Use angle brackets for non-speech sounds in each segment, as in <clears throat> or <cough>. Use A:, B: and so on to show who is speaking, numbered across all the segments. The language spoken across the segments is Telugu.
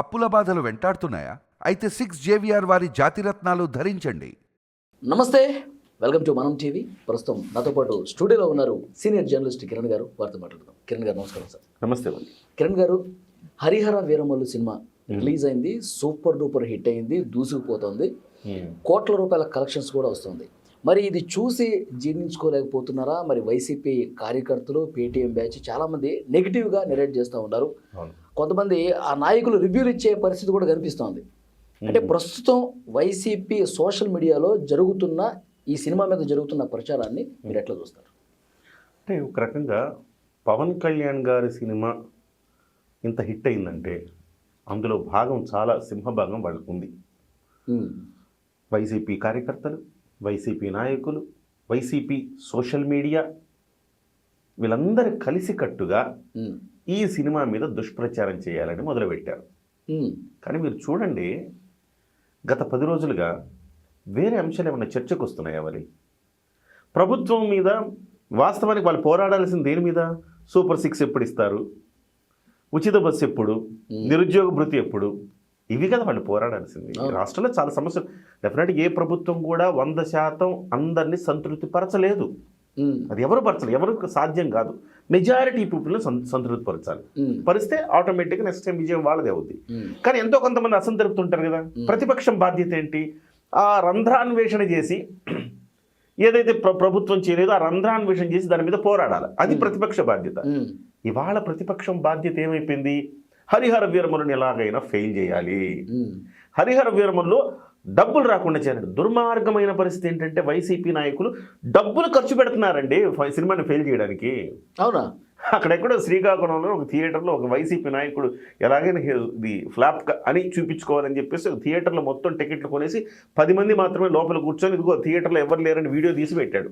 A: అప్పుల బాధలు వెంటాడుతున్నాయా? అయితే సిక్స్ జేవిఆర్ వారి జాతిరత్నాలు ధరించండి.
B: నమస్తే వెల్కమ్ టు మనం టీవీ. ప్రస్తుతం నాతో పాటు స్టూడియోలో ఉన్నారు సీనియర్ జర్నలిస్ట్ కిరణ్ గారు. వారితో మాట్లాడదాం. కిరణ్ గారు నమస్కారం సార్.
C: నమస్తే
B: కిరణ్ గారు హరిహర వీరమల్లు సినిమా రిలీజ్ అయింది సూపర్ డూపర్ హిట్ అయింది దూసుకుపోతుంది. కోట్ల రూపాయల కలెక్షన్స్ కూడా వస్తుంది. మరి ఇది చూసి జీర్ణించుకోలేకపోతున్నారా? మరి వైసీపీ కార్యకర్తలు పేటీఎం బ్యాచ్ చాలామంది నెగిటివ్గా నెరేట్ చేస్తూ
C: అవును.
B: కొంతమంది ఆ నాయకులు రివ్యూలు ఇచ్చే పరిస్థితి కూడా కనిపిస్తోంది. అంటే ప్రస్తుతం వైసీపీ సోషల్ మీడియాలో జరుగుతున్న ఈ సినిమా మీద జరుగుతున్న ప్రచారాన్ని మీరు ఎట్లా చూస్తారు?
C: అంటే ఒక రకంగా పవన్ కళ్యాణ్ గారి సినిమా ఇంత హిట్ అయిందంటే అందులో భాగం చాలా సింహభాగం వాళ్ళకు ఉంది. వైసీపీ కార్యకర్తలు వైసీపీ నాయకులు వైసీపీ సోషల్ మీడియా వీళ్ళందరూ కలిసికట్టుగా ఈ సినిమా మీద దుష్ప్రచారం చేయాలని మొదలుపెట్టారు. కానీ మీరు చూడండి గత పది రోజులుగా వేరే అంశాలు ఏమైనా చర్చకు వస్తున్నాయా మరి? ప్రభుత్వం మీద వాస్తవానికి వాళ్ళు పోరాడాల్సిన దేని మీద? సూపర్ సిక్స్ ఎప్పుడు ఇస్తారు? ఉచిత బస్సు ఎప్పుడు? నిరుద్యోగ భృతి ఎప్పుడు? ఇవి కదా వాళ్ళు పోరాడాల్సింది. రాష్ట్రంలో చాలా సమస్యలు. డెఫినెట్గా ఏ ప్రభుత్వం కూడా వంద శాతం అందరినీ సంతృప్తి పరచలేదు అది ఎవరు పరచలేదు? ఎవరికి సాధ్యం కాదు. మెజారిటీ పీపుల్ని సంతృప్తి పరచాలి
B: ఉమ్,
C: పరిస్తే ఆటోమేటిక్గా నెక్స్ట్ టైం విజయం వాళ్ళదే అవుద్ది. కానీ ఎంతో కొంతమంది అసంతృప్తి ఉంటారు కదా ప్రతిపక్షం బాధ్యత ఏంటి? ఆ రంధ్రాన్వేషణ చేసి ఏదైతే ప్ర- ప్రభుత్వం చేయలేదో ఆ రంధ్రాన్వేషణ చేసి దాని మీద పోరాడాలి. అది ప్రతిపక్ష బాధ్యత. ఇవాళ ప్రతిపక్షం బాధ్యత ఏమైపోయింది? హరిహర వీరమలను ఎలాగైనా ఫెయిల్ చేయాలి. హరిహర వీరమల్లో డబ్బులు రాకుండా చేయాలి దుర్మార్గమైన పరిస్థితి ఏంటంటే వైసీపీ నాయకులు డబ్బులు ఖర్చు పెడుతున్నారండి సినిమాని ఫెయిల్ చేయడానికి.
B: అవునా?
C: అక్కడెక్కడో శ్రీకాకుళంలో ఒక థియేటర్లో ఒక వైసీపీ నాయకుడు ఎలాగైనా ఇది ఫ్లాప్ అని చూపించుకోవాలని చెప్పేసి ఒక థియేటర్లో మొత్తం టికెట్లు కొనేసి పది మంది మాత్రమే లోపల కూర్చొని ఇదిగో థియేటర్లో ఎవరు లేరని వీడియో తీసి పెట్టాడు.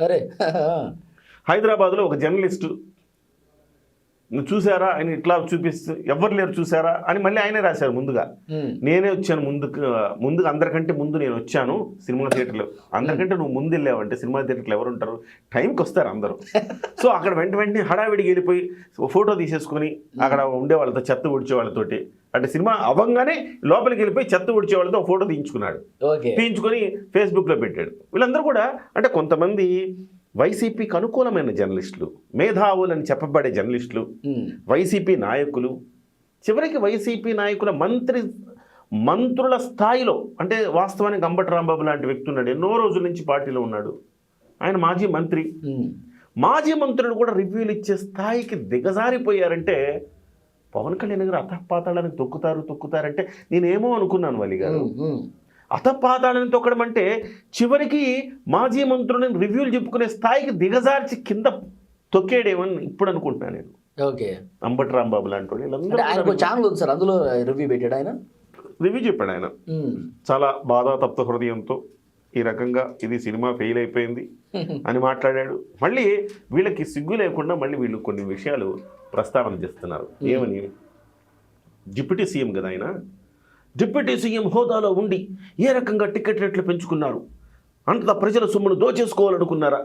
B: అరే
C: హైదరాబాద్లో ఒక జర్నలిస్టు "నువ్వు చూసారా? ఆయన ఇట్లా చూపిస్తూ ఎవరు లేరు చూసారా? అని మళ్ళీ ఆయనే రాశారు ముందుగా. నేనే వచ్చాను ముందుకు ముందుగా అందరికంటే ముందు నేను వచ్చాను సినిమా థియేటర్లో. అందరికంటే నువ్వు ముందు వెళ్ళావంటే సినిమా థియేటర్లో ఎవరు ఉంటారు? టైంకి వస్తారు అందరూ. <laughs> సో అక్కడ వెంట వెంటనే హడావిడికి వెళ్ళిపోయి ఫోటో తీసేసుకొని అక్కడ ఉండే వాళ్ళతో చెత్త ఉడిచే వాళ్ళతోటి అంటే సినిమా అవ్వంగానే లోపలికి వెళ్ళిపోయి చెత్త ఉడిచే వాళ్ళతో ఫోటో తీయించుకున్నాడు. తీయించుకొని ఫేస్బుక్లో పెట్టాడు. వీళ్ళందరూ కూడా అంటే కొంతమంది వైసీపీకి అనుకూలమైన జర్నలిస్టులు మేధావులని చెప్పబడే జర్నలిస్టులు వైసీపీ నాయకులు చివరికి వైసీపీ నాయకుల మంత్రి మంత్రుల స్థాయిలో అంటే వాస్తవానికి అంబటి రాంబాబు లాంటి వ్యక్తి ఉన్నాడు ఎన్నో రోజుల నుంచి పార్టీలో ఉన్నాడు. ఆయన మాజీ మంత్రి. మాజీ మంత్రులు కూడా రివ్యూలు ఇచ్చే స్థాయికి దిగజారిపోయారంటే పవన్ కళ్యాణ్ గారు అతపాతాళానికి తొక్కుతారు తొక్కుతారంటే నేనేమో అనుకున్నాను వలి గారు. అతపాతాళాన్ని తొక్కడం అంటే చివరికి మాజీ మంత్రులను రివ్యూలు చెప్పుకునే స్థాయికి దిగజార్చి కింద తొక్కేడేమని ఇప్పుడు అనుకుంటున్నాను నేను.
B: ఓకే.
C: అంబటి రాంబాబు లాంటి వాళ్ళు
B: ఛానల్ ఉంది సార్ అందులో రివ్యూ పెట్టాడు ఆయన?
C: రివ్యూ చెప్పాడు ఆయన. చాలా బాధాతప్త హృదయంతో ఈ రకంగా ఇది సినిమా ఫెయిల్ అయిపోయింది <laughs> అని మాట్లాడాడు. మళ్ళీ వీళ్ళకి సిగ్గు లేకుండా మళ్ళీ వీళ్ళు కొన్ని విషయాలు ప్రస్తావన చేస్తున్నారు. ఏమని? డిప్యూటీ సీఎం కదా ఆయన. డిప్యూటీ సీఎం హోదాలో ఉండి ఏ రకంగా టికెట్ రేట్లు పెంచుకున్నారు? అంత ప్రజల సొమ్మును దోచేసుకోవాలనుకున్నారా?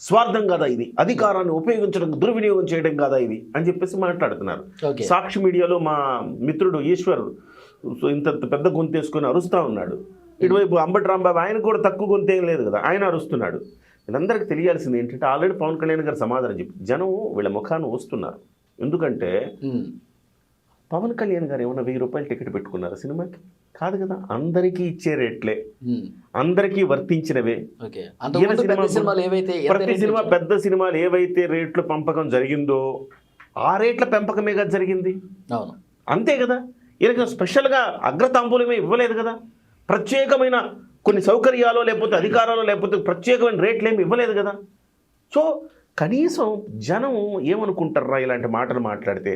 C: స్వార్థం కాదా ఇది? అధికారాన్ని ఉపయోగించడం దుర్వినియోగం చేయడం కాదా ఇది? అని చెప్పేసి మాట్లాడుతున్నారు. సాక్షి మీడియాలో మా మిత్రుడు ఈశ్వర్ సో ఇంత పెద్ద గొంతేసుకొని అరుస్తూ ఉన్నాడు. ఇటువైపు అంబటి రాంబాబు ఆయన కూడా తక్కువ గొంతేం లేదు కదా ఆయన అరుస్తున్నాడు. వీళ్ళందరికీ తెలియాల్సింది ఏంటంటే ఆల్రెడీ పవన్ కళ్యాణ్ గారు సమాధానం చెప్పి జనం వీళ్ళ ముఖాన్ని వస్తున్నారు. ఎందుకంటే పవన్ కళ్యాణ్ గారు ఏమన్నా వెయ్యి రూపాయలు టికెట్ పెట్టుకున్నారు సినిమాకి? కాదు కదా అందరికీ ఇచ్చే రేట్లే. అందరికీ వర్తించినవే. ప్రతి సినిమా. పెద్ద సినిమాలు ఏవైతే రేట్లు పెంపకం జరిగిందో ఆ రేట్ల పెంపకమే కదా జరిగింది. అంతే కదా? ఈయనకి స్పెషల్గా అగ్రతాంబూలమే ఇవ్వలేదు కదా? ప్రత్యేకమైన కొన్ని సౌకర్యాలు లేకపోతే అధికారాలు లేకపోతే ప్రత్యేకమైన రేట్లు ఏమి ఇవ్వలేదు కదా? సో కనీసం జనం ఏమనుకుంటారా ఇలాంటి మాటలు మాట్లాడితే.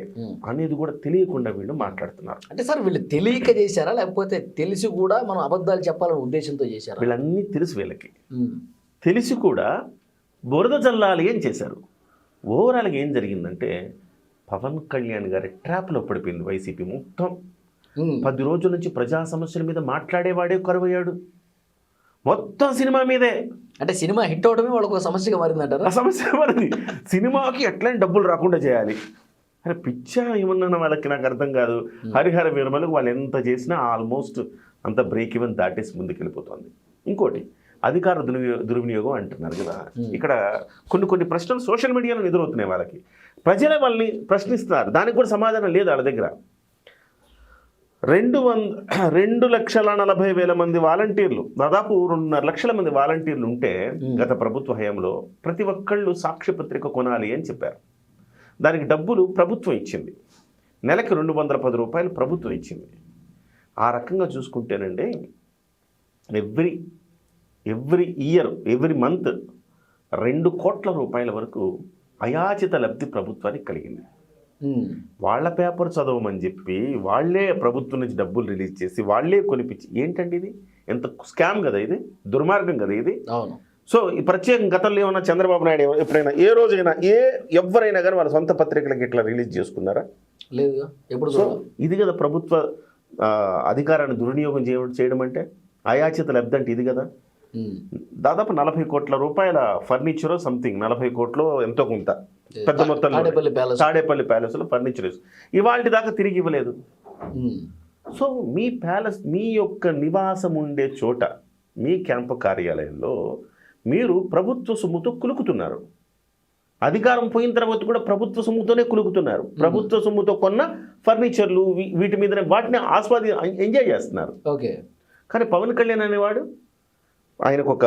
C: అనేది కూడా తెలియకుండా వీళ్ళు మాట్లాడుతున్నారు.
B: అంటే సార్ వీళ్ళు తెలియక చేశారా? లేకపోతే తెలిసి కూడా మనం అబద్ధాలు చెప్పాలనే ఉద్దేశంతో చేశారా?
C: వీళ్ళన్నీ తెలుసు వీళ్ళకి. తెలిసి కూడా బురద జల్లాలి ఏం చేశారు. ఓవరాల్గా ఏం జరిగిందంటే పవన్ కళ్యాణ్ గారి ట్రాప్లో పడిపోయింది వైసీపీ మొత్తం. పది రోజుల నుంచి ప్రజా సమస్యల మీద మాట్లాడేవాడే కరువయ్యాడు. మొత్తం సినిమా మీదే.
B: అంటే సినిమా హిట్ అవడమే వాళ్ళకు ఒక సమస్యగా మారిందంటారా?
C: ఆ సమస్య మనది సినిమాకి ఎట్లయినా డబ్బులు రాకుండా చేయాలి? అరే పిచ్చా ఏమన్నా వాళ్ళకి నాకు అర్థం కాదు. హరిహర వీరమలకు వాళ్ళు ఎంత చేసినా ఆల్మోస్ట్ అంత బ్రేక్ ఈవెన్ దాటేసి ముందుకు వెళ్ళిపోతుంది ఇంకోటి అధికార దుర్వినియో దుర్వినియోగం అంటున్నారు కదా. ఇక్కడ కొన్ని కొన్ని ప్రశ్నలు సోషల్ మీడియాలో ఎదురవుతున్నాయి వాళ్ళకి. ప్రజలే వాళ్ళని ప్రశ్నిస్తున్నారు. దానికి కూడా సమాధానం లేదు వాళ్ళ దగ్గర. రెండు వంద రెండు లక్షల నలభై వేల మంది వాలంటీర్లు దాదాపు రెండున్నర లక్షల మంది వాలంటీర్లు ఉంటే గత ప్రభుత్వ హయాంలో ప్రతి ఒక్కళ్ళు సాక్ష్యపత్రిక కొనాలి అని చెప్పారు. దానికి డబ్బులు ప్రభుత్వం ఇచ్చింది. నెలకి రెండు వందల పది రూపాయలు ప్రభుత్వం ఇచ్చింది. ఆ రకంగా చూసుకుంటేనండి every every year every month రెండు కోట్ల రూపాయల వరకు అయాచిత లబ్ధి ప్రభుత్వానికి కలిగింది. వాళ్ళ పేపర్ చదవమని చెప్పి వాళ్ళే ప్రభుత్వం నుంచి డబ్బులు రిలీజ్ చేసి వాళ్ళే కొనిపించి ఏంటండి ఇది? ఎంత స్కామ్ కదా ఇది? దుర్మార్గం కదా ఇది?
B: అవును.
C: సో ఈ ప్రత్యేకం గతంలో ఏమన్నా చంద్రబాబు నాయుడు ఎప్పుడైనా ఏ రోజైనా ఏ ఎవరైనా కానీ వాళ్ళ సొంత పత్రికలకు ఇట్లా రిలీజ్ చేసుకున్నారా?
B: లేదుగా ఎప్పుడు
C: సో ఇది కదా ప్రభుత్వ అధికారాన్ని దుర్వినియోగం చేయడం అంటే అయాచిత లబ్ధి అంటే ఇది కదా?
B: ఉమ్.
C: దాదాపు నలభై కోట్ల రూపాయల ఫర్నిచర్ సంథింగ్ నలభై కోట్లు ఎంతో కొంత. పెద్ద మొత్తంలో
B: తాడేపల్లి ప్యాలెస్
C: ప్యాలెస్లో ఫర్నిచర్ ఇవాళ దాకా తిరిగి ఇవ్వలేదు. సో మీ ప్యాలెస్ మీ యొక్క నివాసం ఉండే చోట మీ క్యాంపు కార్యాలయంలో మీరు ప్రభుత్వ సొమ్ముతో కులుకుతున్నారు. అధికారం పోయిన తర్వాత కూడా ప్రభుత్వ సొమ్ముతోనే కులుకుతున్నారు. ప్రభుత్వ సొమ్ముతో కొన్న ఫర్నిచర్లు వీటి మీద వాటిని ఆస్వాది ఎంజాయ్ చేస్తున్నారు.
B: ఓకే.
C: కానీ పవన్ కళ్యాణ్ అనేవాడు ఆయనకు ఒక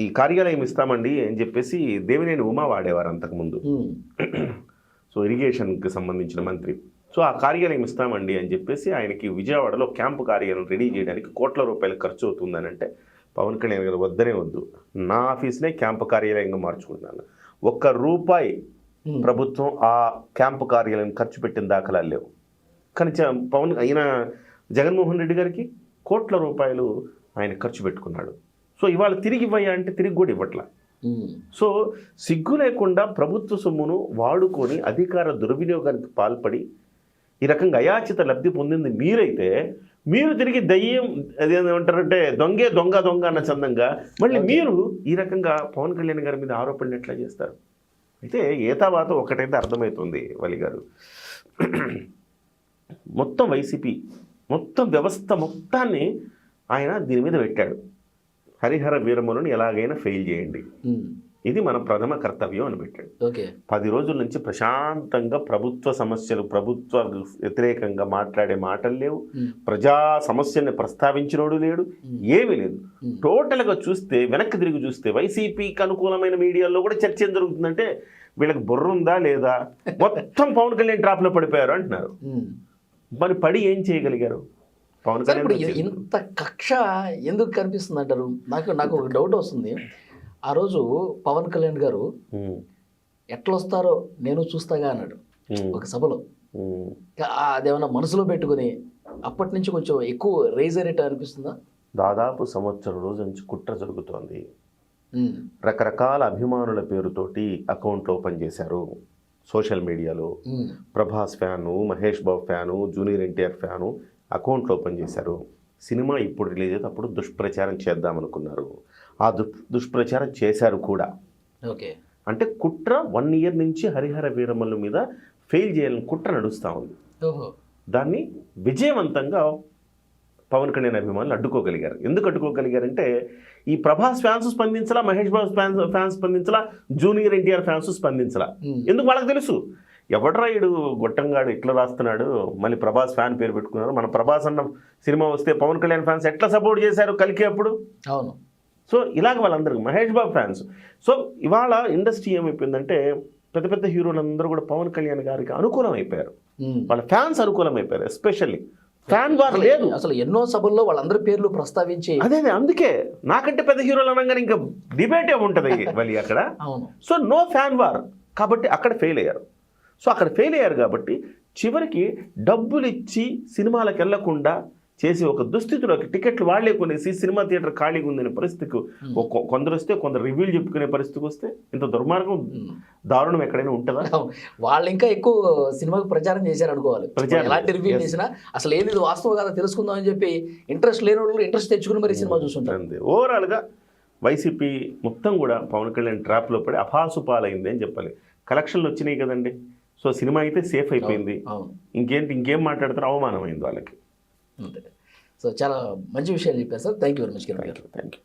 C: ఈ కార్యాలయం ఇస్తామండి అని చెప్పేసి దేవినేని ఉమా వాడేవారు అంతకుముందు. <clears throat> సో ఇరిగేషన్కి సంబంధించిన మంత్రి. సో ఆ కార్యాలయం ఇస్తామండి అని చెప్పేసి ఆయనకి విజయవాడలో క్యాంపు కార్యాలయం రెడీ చేయడానికి కోట్ల రూపాయలు ఖర్చు అవుతుందని అంటే పవన్ కళ్యాణ్ గారు వద్దనే వద్దు. నా ఆఫీస్నే క్యాంపు కార్యాలయంగా మార్చుకుంటున్నాను. ఒక్క రూపాయి. ప్రభుత్వం ఆ క్యాంపు కార్యాలయం ఖర్చు పెట్టిన దాఖలాలు లేవు. కానీ పవన్ అయిన జగన్మోహన్ రెడ్డి గారికి కోట్ల రూపాయలు ఆయన ఖర్చు పెట్టుకున్నాడు. సో ఇవాళ తిరిగి ఇవ్వయా అంటే తిరిగి కూడా ఇవ్వట్లా. సో సిగ్గు లేకుండా ప్రభుత్వ సొమ్మును వాడుకొని అధికార దుర్వినియోగానికి పాల్పడి ఈ రకంగా అయాచిత లబ్ధి పొందింది మీరైతే మీరు తిరిగి దయ్యం అదేమంటారంటే దొంగే దొంగ దొంగ అన్న చందంగా మళ్ళీ మీరు ఈ రకంగా పవన్ కళ్యాణ్ గారి మీద ఆరోపణలు ఎట్లా చేస్తారు? అయితే ఏతావాత ఒకటైతే అర్థమవుతుంది వలి గారు. మొత్తం వైసీపీ మొత్తం వ్యవస్థ మొత్తాన్ని ఆయన దీని మీద పెట్టాడు. హరిహర వీరములను ఎలాగైనా ఫెయిల్ చేయండి.
B: ఉమ్.
C: ఇది మన ప్రథమ కర్తవ్యం అని పెట్టాడు. పది రోజుల నుంచి ప్రశాంతంగా ప్రభుత్వ సమస్యలు ప్రభుత్వ వ్యతిరేకంగా మాట్లాడే మాటలు లేవు.
B: ఉమ్.
C: ప్రజా సమస్యల్ని ప్రస్తావించినోడు లేడు. ఏమీ లేదు. టోటల్గా చూస్తే వెనక్కి తిరిగి చూస్తే వైసీపీకి అనుకూలమైన మీడియాలో కూడా చర్చ ఏం జరుగుతుందంటే వీళ్ళకి బుర్ర ఉందా లేదా? <laughs> మొత్తం పవన్ కళ్యాణ్ ట్రాప్లో పడిపోయారు అంటున్నారు. మరి పడి ఏం చేయగలిగారు? పవన్ కళ్యాణ్
B: ఇంత కక్ష ఎందుకు కనిపిస్తుంది అంటారు? నాకు నాకు ఒక డౌట్ వస్తుంది. ఆ రోజు పవన్ కళ్యాణ్ గారు
C: ఉమ్,
B: ఎట్లా వస్తారో నేను చూస్తాగా అన్నాడు ఒక సభలో. అదేమన్నా మనసులో పెట్టుకుని అప్పటి నుంచి కొంచెం ఎక్కువ రేజ్ అయ్యేట అనిపిస్తుందా?
C: దాదాపు సంవత్సరం రోజు నుంచి కుట్ర జరుగుతోంది. రకరకాల అభిమానుల పేరుతోటి అకౌంట్లు ఓపెన్ చేశారు సోషల్ మీడియాలో. Prabhas fan Mahesh Babu fan junior NTR fan అకౌంట్లు ఓపెన్ చేశారు సినిమా ఇప్పుడు రిలీజ్ అయితే అప్పుడు దుష్ప్రచారం చేద్దామనుకున్నారు. ఆ దు దుష్ప్రచారం చేశారు కూడా.
B: ఓకే.
C: అంటే కుట్ర వన్ ఇయర్ నుంచి హరిహర వీరమల్లు మీద ఫెయిల్ చేయాలని కుట్ర నడుస్తూ ఉంది. దాన్ని విజయవంతంగా పవన్ కళ్యాణ్ అభిమానులు అడ్డుకోగలిగారు. ఎందుకు అడ్డుకోగలిగారంటే ఈ ప్రభాస్ ఫ్యాన్స్ స్పందించలా మహేష్ బాబు ఫ్యాన్స్ ఫ్యాన్స్ స్పందించలా జూనియర్ ఎన్టీఆర్ ఫ్యాన్స్ స్పందించలా. ఎందుకు వాళ్ళకి తెలుసు? ఎవడరా ఈడు గొట్టంగాడు ఇట్లా రాస్తున్నాడు? మళ్ళీ ప్రభాస్ ఫ్యాన్ పేరు పెట్టుకున్నారు. మన ప్రభాస్ అన్న సినిమా వస్తే పవన్ కళ్యాణ్ ఫ్యాన్స్ ఎట్లా సపోర్ట్ చేశారు కలికి అప్పుడు?
B: అవును.
C: సో ఇలాగ వాళ్ళందరికీ మహేష్ బాబు ఫ్యాన్స్. సో ఇవాళ ఇండస్ట్రీ ఏమైపోయిందంటే పెద్ద పెద్ద హీరోలందరూ కూడా పవన్ కళ్యాణ్ గారికి అనుకూలం అయిపోయారు. వాళ్ళ ఫ్యాన్స్ అనుకూలం అయిపోయారు ఎస్పెషల్లీ. ఫ్యాన్ వార్ లేదు.
B: అసలు ఎన్నో సభల్లో వాళ్ళందరి పేర్లు ప్రస్తావించి
C: అదే అదే అందుకే. నాకంటే పెద్ద హీరోలు అనగానే ఇంకా డిబేట్ ఏముంటుంది <laughs> మళ్ళీ అక్కడ. So no fan war. కాబట్టి అక్కడ ఫెయిల్ అయ్యారు. సో అక్కడ ఫెయిల్ అయ్యారు కాబట్టి చివరికి డబ్బులు ఇచ్చి సినిమాలకు వెళ్ళకుండా చేసి ఒక దుస్థితిలోకి టికెట్లు వాళ్ళే కొనేసి సినిమా థియేటర్ ఖాళీగా ఉందనే పరిస్థితికి కొందరు వస్తే కొందరు రివ్యూలు చెప్పుకునే పరిస్థితికి వస్తే ఇంత దుర్మార్గం. దారుణం ఎక్కడైనా ఉంటుందా.
B: వాళ్ళు ఇంకా ఎక్కువ సినిమాకు ప్రచారం చేశారు అనుకోవాలి ఎలాంటి రివ్యూ. చేసినా అసలు ఏంది వాస్తవం కదా తెలుసుకుందాం అని చెప్పి ఇంట్రెస్ట్ లేని వాళ్ళు ఇంట్రెస్ట్ తెచ్చుకుని మరి సినిమా చూస్తుంటారు.
C: అంతే. ఓవరాల్గా వైసీపీ మొత్తం కూడా పవన్ కళ్యాణ్ ట్రాప్లో పడి అపాసు పాలైంది అని చెప్పాలి. కలెక్షన్లు వచ్చినాయి కదండి. సో సినిమా అయితే సేఫ్ అయిపోయింది. ఇంకేంటి ఇంకేం మాట్లాడతారు అవమానమైంది వాళ్ళకి.
B: సో చాలా మంచి విషయాలు చెప్పారు sir. Thank you very much
C: thank you